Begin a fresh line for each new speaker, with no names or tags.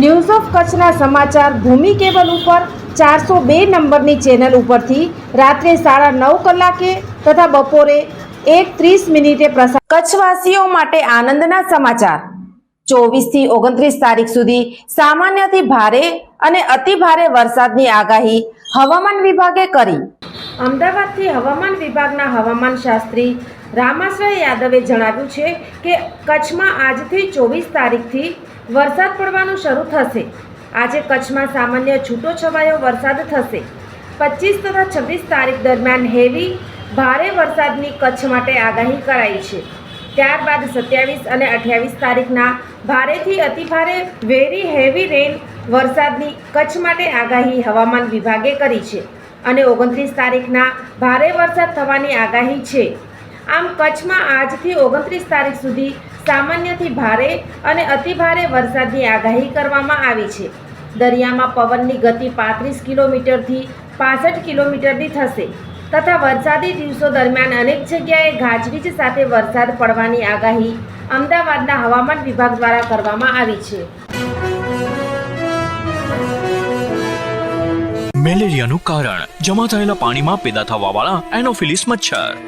news of કચ્છના સમાચાર ભૂમિ cable ઉપર ચારસો બે નંબરની ચેનલ ઉપરથી રાત્રે સાડા નવ કલાકે તથા બપોરે એક ત્રીસ મિનિટે પ્રસાર કચ્છવાસીઓ માટે આનંદના સમાચાર. ચોવીસથી ઓગણત્રીસ તારીખ સુધી સામાન્યથી ભારે અને અતિ ભારે વરસાદની આગાહી હવામાન વિભાગે કરી. અમદાવાદથી હવામાન વિભાગના હવામાન શાસ્ત્રી રામાશ્રય યાદવે જણાવ્યું છે કે કચ્છમાં આજથી ચોવીસ તારીખથી વરસાદ પડવાનું શરૂ થશે. આજે કચ્છમાં સામાન્ય છૂટો છવાયો વરસાદ થશે. પચીસ તથા છવ્વીસ તારીખ દરમિયાન હેવી, ભારે વરસાદની કચ્છ માટે આગાહી કરાઈ છે. ત્યારબાદ સત્યાવીસ અને અઠ્યાવીસ તારીખના ભારેથી અતિભારે વેરી હેવી રેન વરસાદની કચ્છ માટે આગાહી હવામાન વિભાગે કરી છે અને ઓગણત્રીસ તારીખના ભારે વરસાદ થવાની આગાહી છે. આમ કચ્છમાં આજથી ઓગણત્રીસ તારીખ સુધી સામાન્યથી ભારે અને અતિભારે વરસાદની આગાહી કરવામાં આવી છે. દરિયામાં પવનની ગતિ પાંત્રીસ કિલોમીટરથી પાસઠ કિલોમીટરની થશે તથા વરસાદી દિવસો દરમિયાન અનેક જગ્યાએ ગાજવીજ સાથે વરસાદ પડવાની આગાહી અમદાવાદના હવામાન વિભાગ દ્વારા કરવામાં આવી છે.
મેલેરિયાનું કારણ, જમા થયેલા પાણીમાં પેદા થવાવાળા એનોફિલિસ મચ્છર.